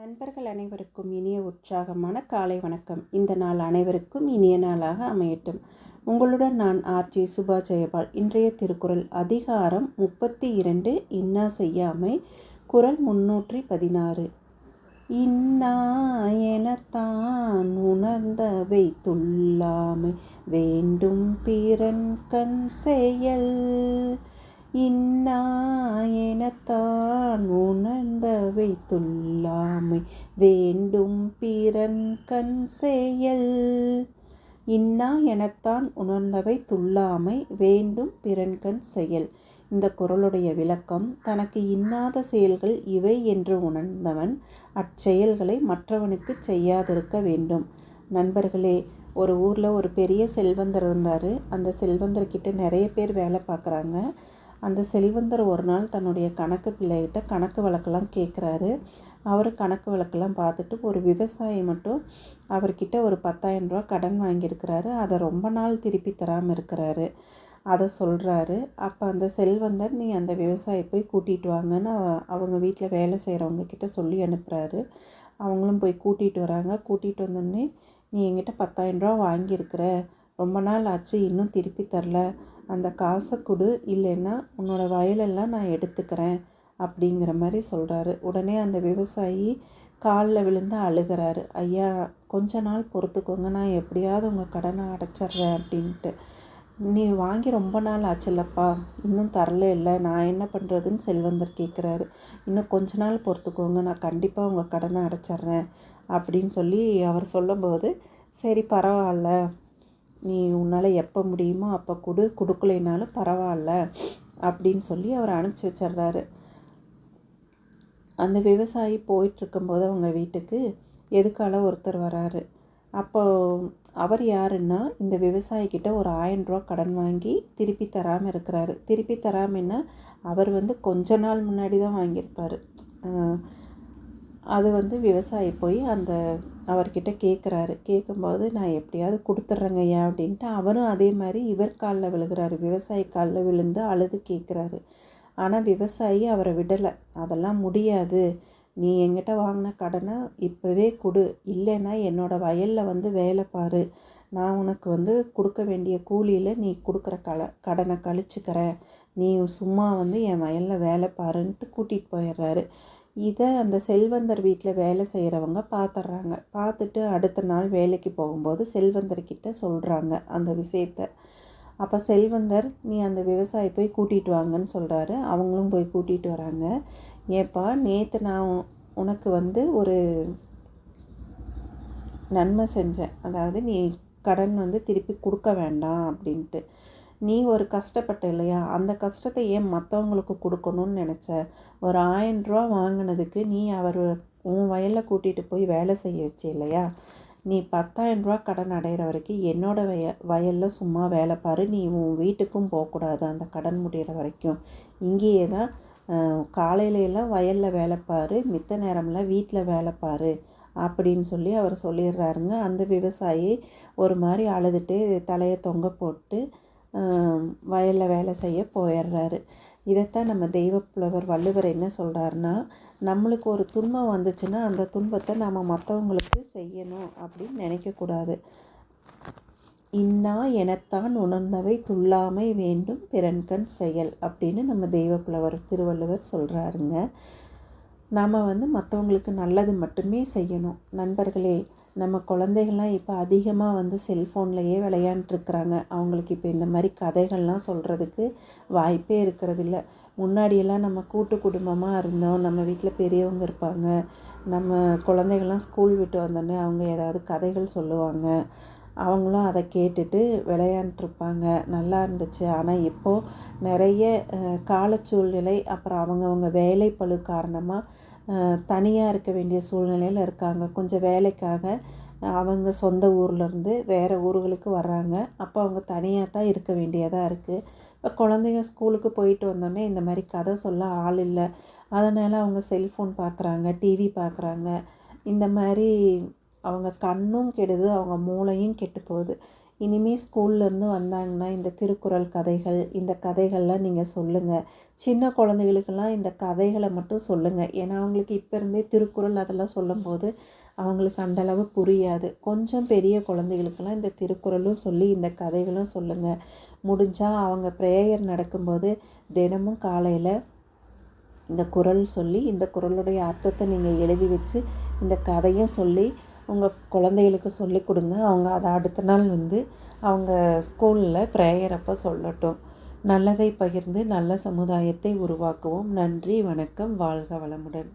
நண்பர்கள் அனைவருக்கும் இனிய உற்சாகமான காலை வணக்கம். இந்த நாள் அனைவருக்கும் இனிய நாளாக அமையட்டும். உங்களுடன் நான் ஆர்ஜி சுபா ஜெயபால் இன்றைய திருக்குறள் அதிகாரம் முப்பத்தி இரண்டு இன்னா செய்யாமை குரல் முன்னூற்றி பதினாறு. இன்னா எனத்தான் உணர்ந்தவை துள்ளாமை வேண்டும் பிறன் கண் செயல். இன்னா எனத்தான் உணர்ந்தவை துல்லாமை வேண்டும் பிறன் கண் செயல். இன்னா எனத்தான் உணர்ந்தவை துள்ளாமை. வேண்டும் பிறன்கண் செயல். இந்த குரலுடைய விளக்கம் தனக்கு இன்னாத செயல்கள் இவை என்று உணர்ந்தவன் அச்செயல்களை மற்றவனுக்கு செய்யாதிருக்க வேண்டும். நண்பர்களே ஒரு ஊரில் ஒரு பெரிய செல்வந்தர் இருந்தார். அந்த செல்வந்தர்கிட்ட நிறைய பேர் வேலை பார்க்குறாங்க. அந்த செல்வந்தர் ஒரு நாள் தன்னுடைய கணக்கு பிள்ளைகிட்ட கணக்கு வழக்கெல்லாம் கேட்குறாரு. அவர் கணக்கு வழக்கெல்லாம் பார்த்துட்டு ஒரு விவசாயி மட்டும் அவர்கிட்ட ஒரு பத்தாயிரம் ரூபா கடன் வாங்கியிருக்கிறாரு. அதை ரொம்ப நாள் திருப்பி தராமல் இருக்கிறாரு. அதை சொல்கிறாரு அப்போ அந்த செல்வந்தர் நீ அந்த விவசாயி போய் கூட்டிகிட்டு வாங்கன்னு அவங்க வீட்டில் வேலை செய்கிறவங்க கிட்ட சொல்லி அனுப்புகிறாரு அவங்களும் போய் கூட்டிகிட்டு வராங்க. கூட்டிகிட்டு வந்தோடனே நீ என்கிட்ட பத்தாயிரம் ரூபா வாங்கியிருக்கிற. ரொம்ப நாள் ஆச்சு. இன்னும் திருப்பி தரல. அந்த காசை கொடு இல்லைன்னா உன்னோடய வயலெல்லாம் நான் எடுத்துக்கிறேன் அப்படிங்கிற மாதிரி சொல்கிறாரு உடனே அந்த விவசாயி காலில் விழுந்து அழுகிறாரு. ஐயா கொஞ்ச நாள் பொறுத்துக்கோங்க நான் எப்படியாவது உங்கள் கடனை அடைச்சிட்றேன் அப்படின்ட்டு. நீ வாங்கி ரொம்ப நாள் ஆச்சுல்லப்பா இன்னும் தரல இல்லை நான் என்ன பண்ணுறதுன்னு செல்வந்தர் கேட்குறாரு இன்னும் கொஞ்ச நாள் பொறுத்துக்கோங்க நான் கண்டிப்பாக உங்கள் கடனை அடைச்சிட்றேன் அப்படின்னு சொல்லி அவர் சொல்லும்போது சரி பரவாயில்ல நீ உன்னால் எப்போ முடியுமோ அப்போ கொடு கொடுக்கலைனாலும் பரவாயில்ல அப்படின்னு சொல்லி அவர் அனுப்பிச்சி வச்சிட்றாரு. அந்த விவசாயி போயிட்டுருக்கும்போது அவங்க வீட்டுக்கு எதுக்கால ஒருத்தர் வராரு. அப்போ அவர் யாருன்னா இந்த விவசாயிக்கிட்ட ஒரு ஆயிரம் ரூபா கடன் வாங்கி திருப்பி தராமல் இருக்கிறாரு. திருப்பி தராமன்னா அவர் வந்து கொஞ்ச நாள் முன்னாடி தான் வாங்கியிருப்பார். அது வந்து விவசாயி போய் அந்த அவர்கிட்ட கேட்குறாரு கேட்கும்போது நான் எப்படியாவது கொடுத்துட்றேங்க ஐயா அப்படின்ட்டு அவரும் அதே மாதிரி இவர் காலில் விழுகிறாரு. விவசாயி காலில் விழுந்து அழுது கேட்குறாரு ஆனால் விவசாயி அவரை விடலை. அதெல்லாம் முடியாது. நீ எங்கிட்ட வாங்கின கடனை இப்போவே கொடு. இல்லைன்னா என்னோடய வயலில் வந்து வேலை பாரு. நான் உனக்கு வந்து கொடுக்க வேண்டிய கூலியில் நீ கொடுக்குற கல கடனை கழிச்சுக்கிறேன். நீ சும்மா வந்து என் வயலில் வேலை பாருன்ட்டு கூட்டிகிட்டு போயிடுறாரு. இதை அந்த செல்வந்தர் வீட்டில் வேலை செய்கிறவங்க பார்த்துட்றாங்க. பார்த்துட்டு அடுத்த நாள் வேலைக்கு போகும்போது செல்வந்தர்கிட்ட சொல்கிறாங்க அந்த விஷயத்த. அப்போ செல்வந்தர் நீ அந்த விவசாயி போய் கூட்டிகிட்டு வாங்கன்னு சொல்கிறாரு அவங்களும் போய் கூட்டிகிட்டு வராங்க. ஏப்பா நேற்று நான் உனக்கு வந்து ஒரு நன்மை செஞ்சேன். அதாவது நீ கடன் வந்து திருப்பி கொடுக்க வேண்டாம் அப்படின்ட்டு. நீ ஒரு கஷ்டப்பட்ட இல்லையா? அந்த கஷ்டத்தை ஏன் மற்றவங்களுக்கு கொடுக்கணும்னு நினச்ச? ஒரு ஆயிரம் ரூபா வாங்கினதுக்கு நீ அவர் உன் வயலில் கூட்டிகிட்டு போய் வேலை செய்ய வச்சு இல்லையா? நீ பத்தாயிரம் ரூபா கடன் அடைகிற வரைக்கும் என்னோட வய வயலில் சும்மா வேலை பாரு. நீ உன் வீட்டுக்கும் போகக்கூடாது அந்த கடன் முடிகிற வரைக்கும். இங்கேயே தான் காலையிலலாம் வயலில் வேலை பாரு. மித்த நேரம்லாம் வீட்டில் வேலை பாரு அப்படின்னு சொல்லி அவர் சொல்லிடுறாருங்க. அந்த விவசாயி ஒரு மாதிரி அழுதுட்டு தலையை தொங்க போட்டு வயலில் வேலை செய்ய போயிடுறாரு. இதைத்தான் நம்ம தெய்வப்புலவர் வள்ளுவர் என்ன சொல்கிறாருன்னா நம்மளுக்கு ஒரு துன்பம் வந்துச்சுன்னா அந்த துன்பத்தை நாம் மற்றவங்களுக்கு செய்யணும் அப்படின்னு நினைக்கக்கூடாது. இன்னா எனத்தான் உணர்ந்தவை துள்ளாமை வேண்டும் பிறன்கண் செயல் அப்படின்னு நம்ம தெய்வப்புலவர் திருவள்ளுவர் சொல்கிறாருங்க நாம் வந்து மற்றவங்களுக்கு நல்லது மட்டுமே செய்யணும். நண்பர்களே நம்ம குழந்தைகள்லாம் இப்போ அதிகமாக வந்து செல்ஃபோன்லேயே விளையாண்டுருக்குறாங்க. அவங்களுக்கு இப்போ இந்த மாதிரி கதைகள்லாம் சொல்கிறதுக்கு வாய்ப்பே இருக்கிறதில்ல முன்னாடியெல்லாம் நம்ம கூட்டு குடும்பமாக இருந்தோம். நம்ம வீட்டில் பெரியவங்க இருப்பாங்க. நம்ம குழந்தைகள்லாம் ஸ்கூல் விட்டு வந்தோடனே அவங்க ஏதாவது கதைகள் சொல்லுவாங்க. அவங்களும் அதை கேட்டுட்டு விளையாண்டுருப்பாங்க. நல்லா இருந்துச்சு. ஆனால் இப்போது நிறைய கால சூழ்நிலை அப்புறம் அவங்கவுங்க வேலை பழு காரணமாக தனியாக இருக்க வேண்டிய சூழ்நிலையில் இருக்காங்க. கொஞ்சம் வேலைக்காக அவங்க சொந்த ஊர்லேருந்து வேறு ஊர்களுக்கு வர்றாங்க. அப்போ அவங்க தனியாக தான் இருக்க வேண்டியதாக இருக்குது இப்போ குழந்தைங்க ஸ்கூலுக்கு போயிட்டு வந்தோடனே இந்த மாதிரி கதை சொல்ல ஆள் இல்லை. அதனால் அவங்க செல்ஃபோன் பார்க்குறாங்க டிவி பார்க்குறாங்க இந்த மாதிரி அவங்க கண்ணும் கெடுது அவங்க மூளையும் கெட்டு போகுது. இனிமேல் ஸ்கூல்லேருந்து வந்தாங்கன்னா இந்த திருக்குறள் கதைகள் இந்த கதைகள்லாம் நீங்கள் சொல்லுங்கள் சின்ன குழந்தைகளுக்கெல்லாம் இந்த கதைகளை மட்டும் சொல்லுங்கள் ஏன்னா அவங்களுக்கு இப்போ இருந்தே திருக்குறள் அதெல்லாம் சொல்லும்போது அவங்களுக்கு அந்தளவு புரியாது. கொஞ்சம் பெரிய குழந்தைகளுக்கெல்லாம் இந்த திருக்குறளும் சொல்லி இந்த கதைகளும் சொல்லுங்கள் முடிஞ்சால் அவங்க ப்ரேயர் நடக்கும்போது தினமும் காலையில் இந்த குறள் சொல்லி இந்த குறளுடைய அர்த்தத்தை நீங்கள் எழுதி வச்சு இந்த கதையும் சொல்லி உங்கள் குழந்தைகளுக்கு சொல்லி கொடுங்க. அவங்க அதை அடுத்த நாள் வந்து அவங்க ஸ்கூலில் ப்ரேயர் அப்போ சொல்லட்டும். நல்லதை பகிர்ந்து நல்ல சமுதாயத்தை உருவாக்குவோம். நன்றி வணக்கம். வாழ்க வளமுடன்.